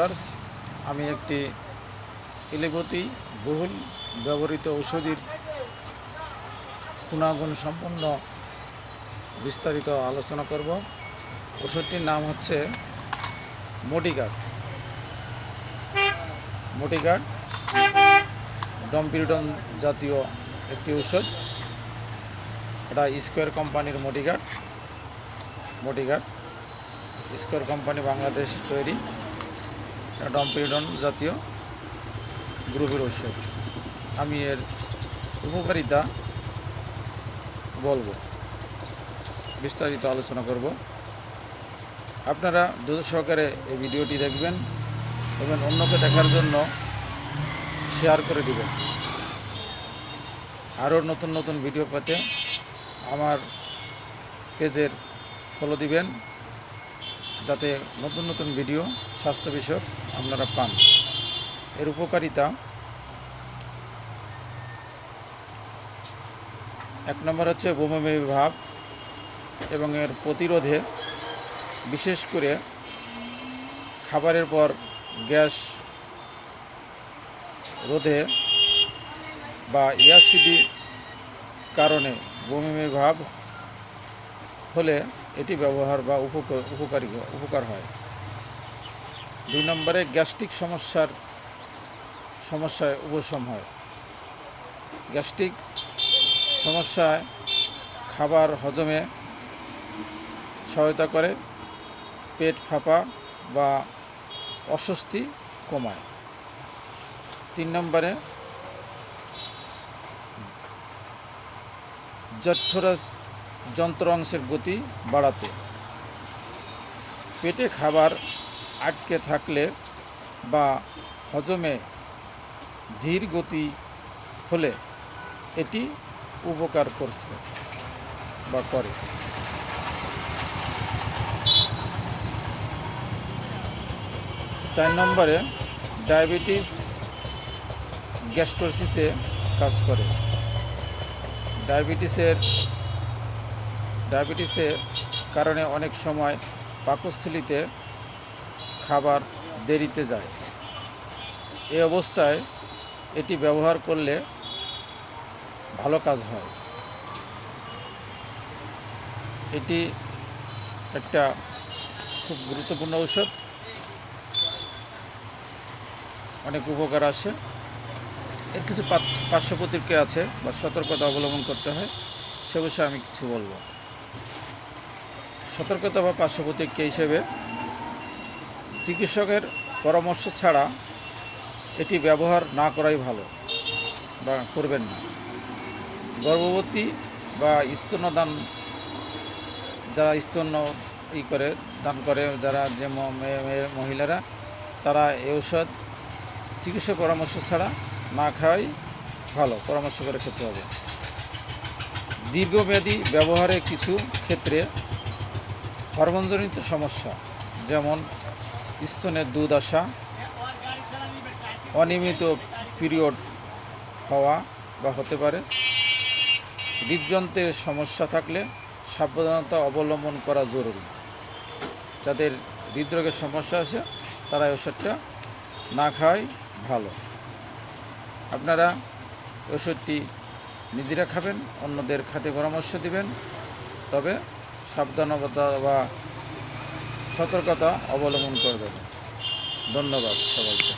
Viewers আমি একটি এলিপতি বহুল ব্যবহৃত ঔষধির গুণাগুণ সম্পন্ন বিস্তারিত আলোচনা করব। ওষুধটির নাম হচ্ছে মোটিগার্ড মোটিগার্ড ডম্পিরিডন জাতীয় একটি ঔষধ। এটা স্কোয়ার কোম্পানির Motigard Motigard Square company Bangladesh তৈরি। এটা ডম্পিরিডন জাতীয় গ্রুপের ঔষধ আমি এর উপকারিতা বলব, বিস্তারিত আলোচনা করব। আপনারা দ্রুত সহকারে এই ভিডিওটি দেখবেন এবং অন্যকে দেখার জন্য শেয়ার করে দিবেন। আরও নতুন নতুন ভিডিও পেতে আমার পেজের ফলো দিবেন, যাতে নতুন নতুন ভিডিও স্বাস্থ্য বিষয়ক আপনারা পান। এর উপকারিতা এক নম্বর হচ্ছে বমি ভাব এবং এর প্রতিরোধে বিশেষ করে খাবারের পর গ্যাস রোধে বা ইয়াসিডি কারণে বমি ভাব হলে এটি ব্যবহার বা উপকার উপকারী, উপকার হয়। দুই নম্বরে গ্যাস্ট্রিক সমস্যার সমস্যায় উপশম হয়। গ্যাস্ট্রিক সমস্যায় খাবার হজমে সহায়তা করে, পেট ফাঁপা বা অস্বস্তি কমায়। তিন নম্বরে জঠরাস যন্ত্র অংশের গতি বাড়াতে। পেটে খাবার আটকে থাকলে বা হজমে ধীর গতি হলে এটি উপকার করছে বা করে। চার নম্বরে ডায়াবেটিস গ্যাস্ট্রোসিসে কাজ করে। ডায়াবেটিসের ডায়াবেটিসের কারণে অনেক সময় পাকস্থলিতে খাবার দেরিতে যায়। এ অবস্থায় এটি ব্যবহার করলে ভালো কাজ হয়। এটি একটা খুব গুরুত্বপূর্ণ ঔষধ। অনেক উপকার আসে। এর কিছু পার্শ্ব প্রতিক্রিয়া আছে বা সতর্কতা অবলম্বন করতে হয়। সে বিষয়ে আমি কিছু বলব। সতর্কতা বা পার্শ্ব প্রতিক্রিয়া হিসেবে চিকিৎসকের পরামর্শ ছাড়া এটি ব্যবহার না করাই ভালো বা করবেন না। গর্ভবতী বা স্তন্যদান যারা স্তন্য ই করে, দান করে, যারা যে মহিলারা, তারা এই ঔষধ চিকিৎসা পরামর্শ ছাড়া না খাওয়াই ভালো, পরামর্শ করে খেতে হবে। দীর্ঘমেয়াদী ব্যবহারে কিছু ক্ষেত্রে হরমোনজনিত সমস্যা, যেমন স্তনের দুধ অনিয়মিত পিরিয়ড হওয়া বা হতে পারে। হৃদযন্ত্রের সমস্যা থাকলে সাবধানতা অবলম্বন করা জরুরি। যাদের হৃদরোগের সমস্যা আছে তারা ওষুধটা না খাওয়াই ভালো। আপনারা ওষুধটি নিজেরা খাবেন, অন্যদের খাতে পরামর্শ দিবেন। তবে সাবধানতা বা সতর্কতা অবলম্বন করবেন। ধন্যবাদ সবাইকে।